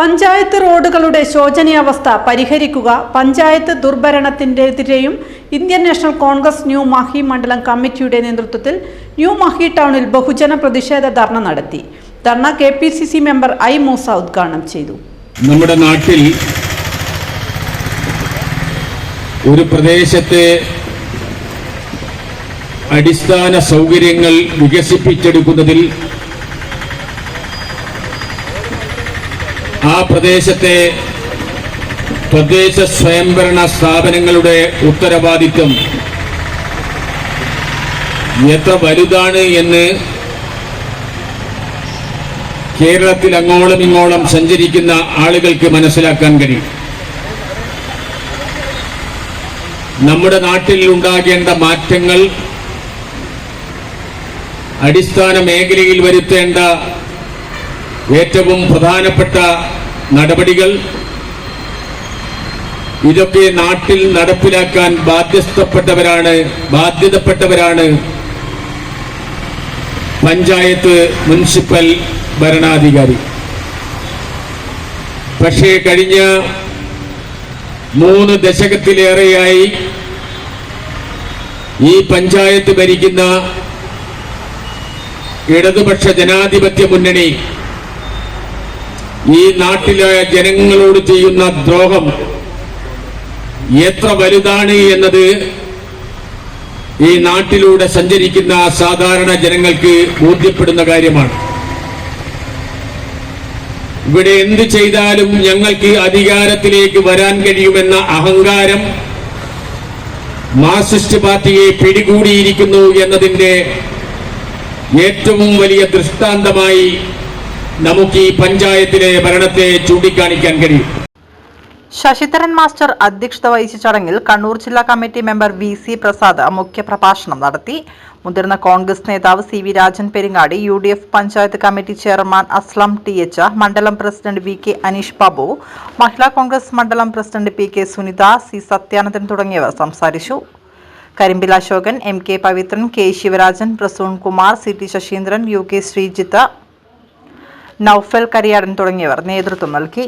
പഞ്ചായത്ത് റോഡുകളുടെ ശോചനീയാവസ്ഥ പരിഹരിക്കുക panchayat ദുർഭരണത്തിനെതിരെയും Indian National Congress new Mahe മണ്ഡലം കമ്മിറ്റിയുടെ നേതൃത്വത്തിൽ ന്യൂ മാഹി ടൗണിൽ ബഹുജന പ്രതിഷേധ ധർണ നടത്തി. Dharna K P C C member I Moosa ഉദ്ഘാടനം ചെയ്തു. നമ്മുടെ നാട്ടിൽ ഒരു പ്രദേശത്തെ അടിസ്ഥാന സൗകര്യങ്ങൾ വികസിപ്പിച്ചെടുക്കുന്നതിൽ ആ പ്രദേശത്തെ തദ്ദേശ സ്വയംഭരണ സ്ഥാപനങ്ങളുടെ ഉത്തരവാദിത്വം എത്ര വലുതാണ് എന്ന് കേരളത്തിൽ അങ്ങോളം ഇങ്ങോളം സഞ്ചരിക്കുന്ന ആളുകൾക്ക് മനസ്സിലാക്കാൻ കഴിയും. നമ്മുടെ നാട്ടിൽ ഉണ്ടാകേണ്ട മാറ്റങ്ങൾ അടിസ്ഥാന മേഖലയിൽ വരുത്തേണ്ട ഏറ്റവും പ്രധാനപ്പെട്ട നടപടികൾ ഇതൊക്കെ നാട്ടിൽ നടപ്പിലാക്കാൻ ബാധ്യസ്ഥപ്പെട്ടവരാണ് ബാധ്യതപ്പെട്ടവരാണ് പഞ്ചായത്ത് മുനിസിപ്പൽ ഭരണാധികാരി. പക്ഷേ കഴിഞ്ഞ മൂന്ന് ദശകത്തിലേറെയായി ഈ പഞ്ചായത്ത് ഭരിക്കുന്ന ഇടതുപക്ഷ ജനാധിപത്യ മുന്നണി ഈ നാട്ടിലെ ജനങ്ങളോട് ചെയ്യുന്ന ദ്രോഹം എത്ര വലുതാണ് എന്നത് ഈ നാട്ടിലൂടെ സഞ്ചരിക്കുന്ന സാധാരണ ജനങ്ങൾക്ക് ബോധ്യപ്പെടുന്ന കാര്യമാണ്. ഇവിടെ എന്ത് ചെയ്താലും ഞങ്ങൾക്ക് അധികാരത്തിലേക്ക് വരാൻ കഴിയുമെന്ന അഹങ്കാരം മാർക്സിസ്റ്റ് പാർട്ടിയെ പിടികൂടിയിരിക്കുന്നു എന്നതിന്റെ ഏറ്റവും വലിയ ദൃഷ്ടാന്തമായി നമുക്ക് ഈ പഞ്ചായത്തിലെ ഭരണത്തെ ചൂണ്ടിക്കാണിക്കാൻ കഴിയും. ശശിധരൻ മാസ്റ്റർ അധ്യക്ഷത വഹിച്ച ചടങ്ങിൽ കണ്ണൂർ ജില്ലാ committee member V C Prasad മുഖ്യപ്രഭാഷണം നടത്തി. മുതിർന്ന കോൺഗ്രസ് നേതാവ് C V Rajan Peringadi U D F panchayat committee chairman Aslam T H മണ്ഡലം president V K Aneesh Babu Mahila Congress മണ്ഡലം president P K Sunitha C Sathyanandan തുടങ്ങിയവർ സംസാരിച്ചു. Karimbil Ashokan M K Pavithran K Sivarajan Prasoon Kumar C T Saseendran U K Sreejith Noufal Kariyadan തുടങ്ങിയവർ നേതൃത്വം നൽകി.